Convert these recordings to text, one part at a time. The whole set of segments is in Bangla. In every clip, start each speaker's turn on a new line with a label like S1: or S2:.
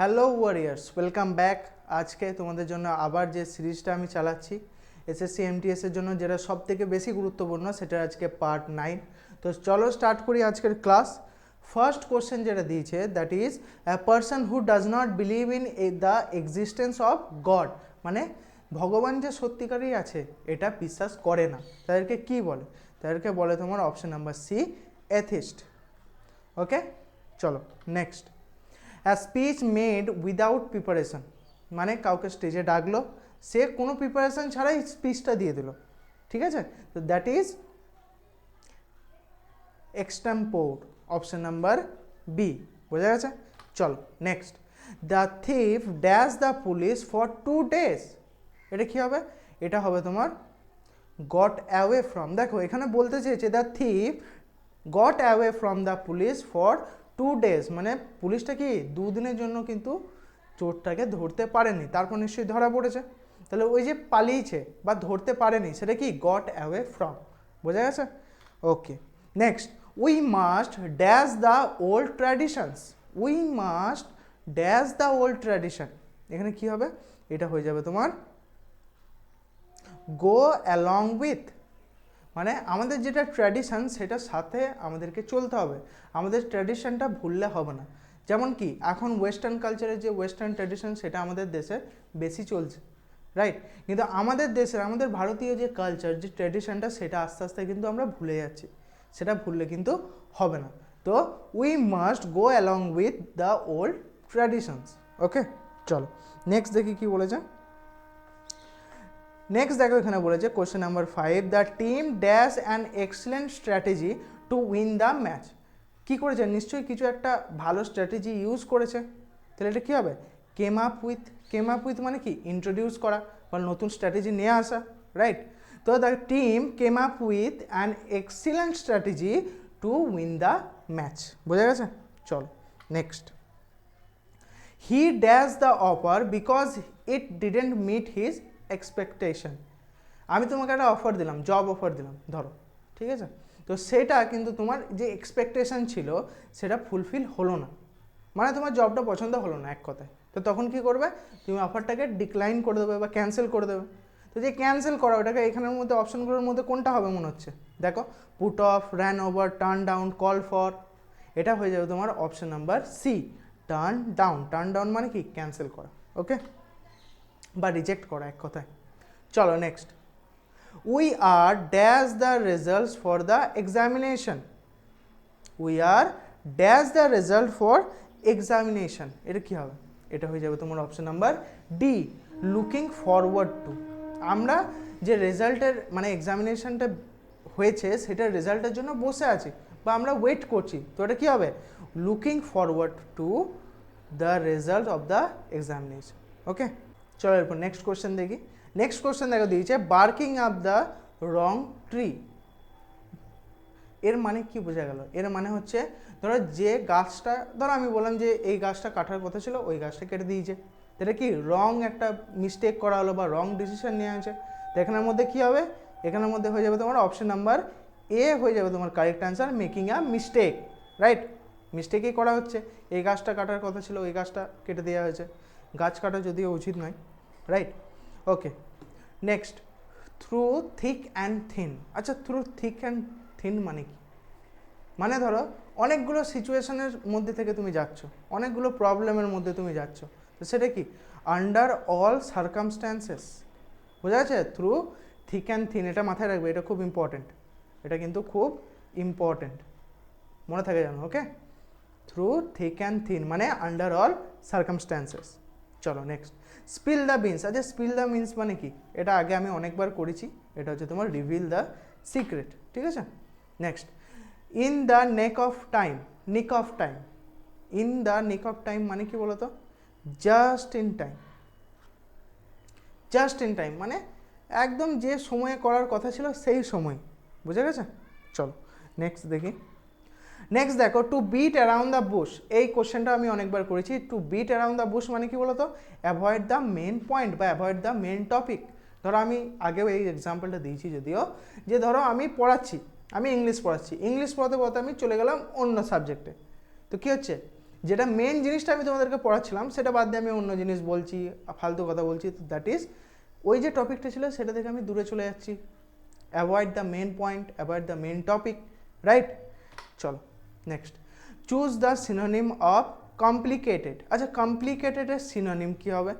S1: হ্যালো ওয়ারিয়ার্স ওয়েলকাম ব্যাক আজকে তোমাদের জন্য আবার যে সিরিজটা আমি চালাচ্ছি এসএসসি এমটিএস এর জন্য, যেটা সব থেকে বেশি গুরুত্বপূর্ণ, সেটা আজকে পার্ট নাইন তো চলো স্টার্ট করি আজকের ক্লাস ফার্স্ট কোশ্চেন যেটা দিয়েছে that is a person who does not believe in the existence of God মানে ভগবান যে সত্যিকারই আছে, এটা বিশ্বাস করে না। তাদেরকে কি বলে? তাদেরকে বলে তোমার option number C atheist okay চলো next speech made without preparation মানে কাউকে স্টেজে ডাকলো, সে কোনো প্রিপারেশন ছাড়াই স্পিচটা দিয়ে দিল। ঠিক আছে? তো that is extempore option number B বোঝা গেছে? চলো next the thief dash the police for two days এটা কী হবে? এটা হবে তোমার গট অ্যাওয়ে ফ্রম দেখো, এখানে বলতে চেয়েছে the thief got away from the police for two days মানে পুলিশটা কি দুদিনের জন্য কিন্তু চোরটাকে ধরতে পারেনি? তারপর নিশ্চয়ই ধরা পড়েছে। তাহলে ওই যে পালিয়েছে বা ধরতে পারেনি, সেটা কি গট অ্যাওয়ে ফ্রম বোঝা গেছে? Okay next we must dash the old traditions we must dash the old tradition এখানে কি হবে? এটা হয়ে যাবে তোমার গো অ্যালং উইথ মানে আমাদের যেটা ট্র্যাডিশন সেটার সাথে আমাদেরকে চলতে হবে। আমাদের ট্র্যাডিশনটা ভুললে হবে না। যেমন কি, এখন ওয়েস্টার্ন কালচারের যে ওয়েস্টার্ন ট্র্যাডিশন সেটা আমাদের দেশে বেশি চলছে রাইট কিন্তু আমাদের দেশের, আমাদের ভারতীয় যে কালচার যে ট্র্যাডিশনটা সেটা আস্তে আস্তে কিন্তু আমরা ভুলে যাচ্ছি। সেটা ভুললে কিন্তু হবে না। তো we must go along with the old traditions okay চলো নেক্সট দেখি কি বলেছে। নেক্সট দেখো এখানে বলেছে question number five the team dash an excellent strategy to win the match কী করেছে? নিশ্চয়ই কিছু একটা ভালো স্ট্র্যাটেজি ইউজ করেছে। তাহলে এটা কী হবে? Came up with came up with মানে কি? ইন্ট্রোডিউস করা বা নতুন স্ট্র্যাটেজি নিয়ে আসা রাইট তো the team came up with an excellent strategy to win the match বোঝা গেছে? চল next he dash the offer because it didn't meet his expectation আমি তোমাকে একটা অফার দিলাম জব অফার দিলাম, ধরো, ঠিক আছে? তো সেটা কিন্তু তোমার যে এক্সপেকটেশন ছিল, সেটা ফুলফিল হলো না। মানে তোমার জবটা পছন্দ হলো না এক কথায়। তো তখন কি করবে? তুমি অফারটাকে ডিক্লাইন করে দেবে বা ক্যান্সেল করে দেবে। তো যে ক্যান্সেল করা, ওটাকে এখানের মধ্যে অপশনগুলোর মধ্যে কোনটা হবে মনে হচ্ছে? দেখো put off ran over turn down call for এটা হয়ে যাবে তোমার option number C turn down turn down মানে কি? ক্যান্সেল করা ওকে বা রিজেক্ট করা এক কথায়। চলো next we are dash the results for the examination we are dash the result for examination এটা কী হবে? এটা হয়ে যাবে তোমার option number D looking forward to আমরা যে রেজাল্টের মানে এক্সামিনেশনটা হয়েছে সেটার রেজাল্টের জন্য বসে আছি, বা আমরা ওয়েট করছি। তো এটা কী হবে? Looking forward to the result of the examination okay চলো এরপর নেক্সট কোশ্চেন দেখি। নেক্সট কোশ্চেন দেখো দিয়েছে barking up the wrong tree এর মানে কি বোঝা গেল? এর মানে হচ্ছে, ধরো যে গাছটা, ধরো আমি বললাম যে এই গাছটা কাটার কথা ছিল, ওই গাছটা কেটে দিয়েছে। এটা কি রং একটা মিস্টেক করা হলো বা রং ডিসিশন নেওয়া হয়েছে? তো এখানের মধ্যে কী হবে? এখানের মধ্যে হয়ে যাবে তোমার অপশন নাম্বার এ হয়ে যাবে তোমার correct answer making a mistake right মিস্টেকই করা হচ্ছে। এই গাছটা কাটার কথা ছিল, ওই গাছটা কেটে দেওয়া হয়েছে। গাছ কাটা যদিও উচিত নয় right okay next through thick and thin আচ্ছা থ্রু থিক অ্যান্ড থিন মানে কি? মানে ধরো, অনেকগুলো সিচুয়েশনের মধ্যে থেকে তুমি যাচ্ছ, অনেকগুলো প্রবলেমের মধ্যে তুমি যাচ্ছ, তো সেটা কি? আন্ডার অল সার্কামস্ট্যান্সেস বোঝা যাচ্ছে? থ্রু থিক অ্যান্ড থিন এটা মাথায় রাখবে, এটা খুব ইম্পর্টেন্ট এটা কিন্তু খুব ইম্পর্টেন্ট মনে থাকে জানো okay through thick and thin মানে আন্ডার অল সার্কামস্ট্যান্সেস চলো নেক্সট স্পিল দ্য বিনস আচ্ছা স্পিল দ্য মিনস মানে কি? এটা আগে আমি অনেকবার করেছি। এটা হচ্ছে তোমার রিভিল দ্য সিক্রেট ঠিক আছে? Next in the neck of time nick of time in the nick of time মানে কি বলতো? Just in time just in time মানে একদম যে সময়ে করার কথা ছিল সেই সময়। বুঝে গেছে? চলো নেক্সট দেখি। নেক্সট দেখো to beat around the bush এই কোশ্চেনটা আমি অনেকবার করেছি। To beat around the bush মানে কি বলতো? অ্যাভয়েড দ্য মেন পয়েন্ট বা অ্যাভয়েড দ্য মেন টপিক ধরো আমি আগেও এই এক্সাম্পলটা দিয়েছি যদিও, যে ধরো আমি পড়াচ্ছি, আমি ইংলিশ পড়াচ্ছি। ইংলিশ পড়াতে পড়াতে আমি চলে গেলাম অন্য সাবজেক্টে তো কী হচ্ছে? যেটা মেন জিনিসটা আমি তোমাদেরকে পড়াচ্ছিলাম, সেটা বাদ দিয়ে আমি অন্য জিনিস বলছি, ফালতু কথা বলছি দ্যাট ইজ ওই যে টপিকটা ছিল, সেটা থেকে আমি দূরে চলে যাচ্ছি। Avoid the main point avoid the main topic right চলো। Next choose the synonym of complicated আচ্ছা কমপ্লিকেটেডের সিনোনিম কী হবে?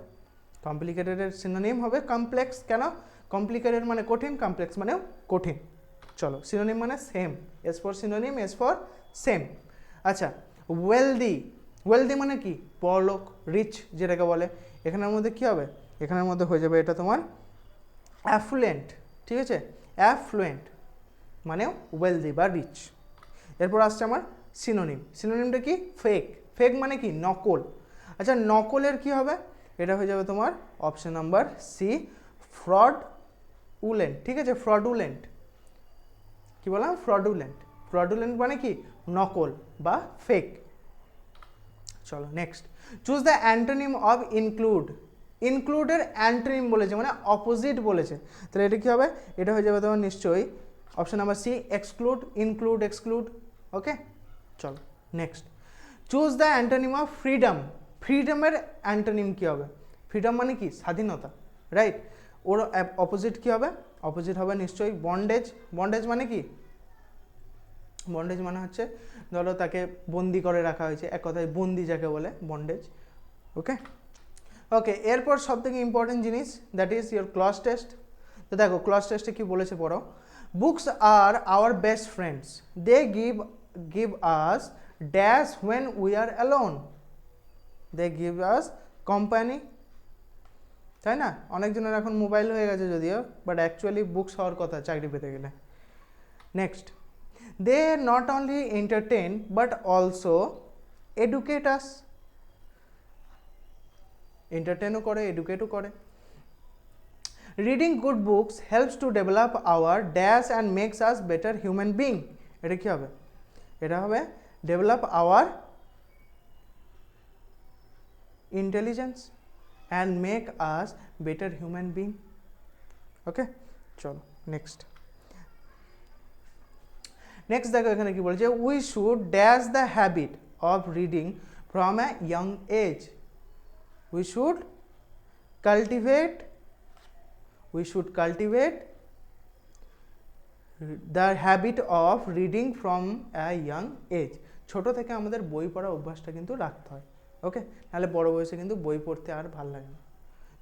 S1: কমপ্লিকেটেডের সিনোনিম হবে কমপ্লেক্স কেন? কমপ্লিকেটেড মানে কঠিন কমপ্লেক্স মানেও কঠিন। চলো সিনোনিম মানে same S for synonym S for same আচ্ছা ওয়েলদি ওয়েলদি মানে কি? বড়লোক রিচ যেটাকে বলে। এখানের মধ্যে কি হবে? এখানের মধ্যে হয়ে যাবে এটা তোমার অ্যাফ্লুয়েন্ট ঠিক আছে? অ্যাফ্লুয়েন্ট মানেও ওয়েলদি বা রিচ এরপর আসছে আমার সিনোনিম সিনোনিমটা কি? ফেক ফেক মানে কি? নকল. আচ্ছা নকলের কি হবে? এটা হয়ে যাবে তোমার option number C fraudulent ঠিক আছে? ফ্রডুলেন্ট কি বললাম? ফ্রডুলেন্ট ফ্রডুলেন্ট মানে কি? নকল বা ফেক চলো next choose the antonym of include ইনক্লুডের antonym বলেছে মানে অপোজিট বলেছে। তাহলে এটা কী হবে? এটা হয়ে যাবে তোমার নিশ্চয়ই option number C exclude include exclude okay চলো next choose the antonym of freedom ফ্রিডমের antonym কী হবে? ফ্রিডম মানে কি? স্বাধীনতা রাইট ওর অপোজিট কী হবে? অপোজিট হবে নিশ্চয়ই বন্ডেজ বন্ডেজ মানে কি? বন্ডেজ মানে হচ্ছে, ধরো তাকে বন্দি করে রাখা হয়েছে, এক কথায় বন্দি যাকে বলে বন্ডেজ ওকে ওকে এরপর সব থেকে ইম্পর্টেন্ট জিনিস that is your cloze test তো দেখো ক্লস টেস্টে কী বলেছে পড়ো books are our best friends they give give us dash when we are alone they give us company তাই না? অনেকজনের এখন মোবাইল হয়ে গেছে যদিও বাট অ্যাকচুয়ালি বুকস হওয়ার কথা, চাকরি পেতে গেলে। Next they not only entertain but also educate us এন্টারটেনও করে এডুকেটও করে। Reading good books helps to develop our dash and makes us better human being এটা কী হবে? এটা হবে develop our intelligence and make us better human being okay চলো নেক্সট নেক্সট দেখো এখানে কি বলছে we should dash the habit of reading from a young age we should cultivate we should cultivate the habit of reading from a young age ছোটো থেকে আমাদের বই পড়া অভ্যাসটা কিন্তু রাখতে হয় ওকে নাহলে বড় বয়সে কিন্তু বই পড়তে আর ভালো লাগে না।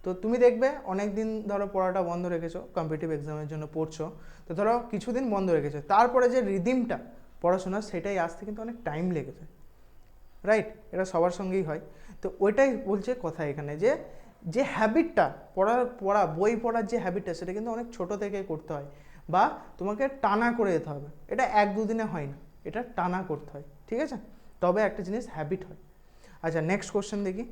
S1: তো তুমি দেখবে অনেক দিন ধরো পড়াটা বন্ধ রেখেছো কম্পিটিভ এক্সামের জন্য পড়ছো, তো ধরো কিছুদিন বন্ধ রেখেছো, তারপরে যে রিদিমটা পড়াশোনার সেটাই আসতে কিন্তু অনেক টাইম লেগেছে রাইট এটা সবার সঙ্গেই হয়। তো ওইটাই বলছে কথা এখানে যে যে হ্যাবিটটা পড়ার, পড়া, বই পড়ার যে হ্যাবিটটা সেটা কিন্তু অনেক ছোট থেকে করতে হয়। বা তোমাকে টানা করে যেতে হবে। এটা এক দুদিনে হয় না। এটা টানা করতে হয়। ঠিক আছে? তবে একটা জিনিস হ্যাবিট হয়। আচ্ছা নেক্সট কোশ্চেন দেখি।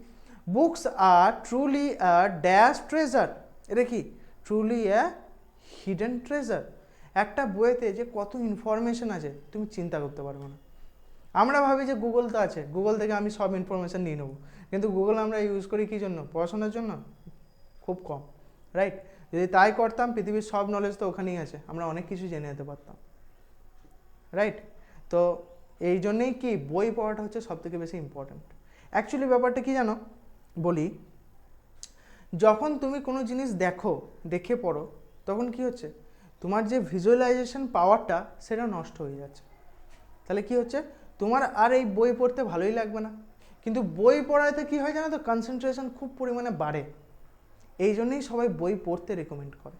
S1: Books are truly a dash treasure এটা কি? ট্রুলি অ্যা হিডেন ট্রেজার একটা বইয়েতে যে কত ইনফরমেশন আছে, তুমি চিন্তা করতে পারবে না। আমরা ভাবি যে গুগল তো আছে। গুগল থেকে আমি সব ইনফরমেশান নিয়ে নেব। কিন্তু গুগল আমরা ইউজ করি কী জন্য? পড়াশোনার জন্য? খুব কম। রাইট যদি তাই করতাম, পৃথিবীর সব নলেজ তো ওখানেই আছে। আমরা অনেক কিছু জেনে যেতে পারতাম। রাইট তো এই জন্যেই কি বই পড়াটা হচ্ছে সবথেকে বেশি ইম্পর্ট্যান্ট অ্যাকচুয়ালি ব্যাপারটা কি জানো? বলি, যখন তুমি কোনো জিনিস দেখো, দেখে পড়ো, তখন কি হচ্ছে? তোমার যে ভিজুয়ালাইজেশন পাওয়ারটা সেটা নষ্ট হয়ে যাচ্ছে। তাহলে কি হচ্ছে? তোমার আর এই বই পড়তে ভালোই লাগবে না। কিন্তু বই পড়াতে কি হয় জানো তো? কনসেন্ট্রেশন খুব পরিমাণে বাড়ে। এই জন্যেই সবাই বই পড়তে রেকমেন্ড করে।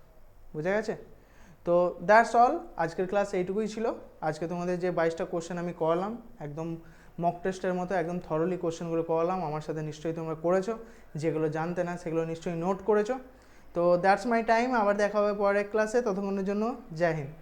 S1: বোঝা গেছে? তো দ্যাটস অল আজকের ক্লাস এইটুকুই ছিল। আজকে তোমাদের যে বাইশটা কোশ্চেন আমি করালাম, একদম মক টেস্টের মতো, একদম থরলি কোশ্চেনগুলো করালাম। আমার সাথে নিশ্চয়ই তোমরা করেছ। যেগুলো জানতে না, সেগুলো নিশ্চয়ই নোট করেছ। তো দ্যাটস মাই টাইম আবার দেখা হবে পরের ক্লাসে ততক্ষণের জন্য জয় হিন্দ।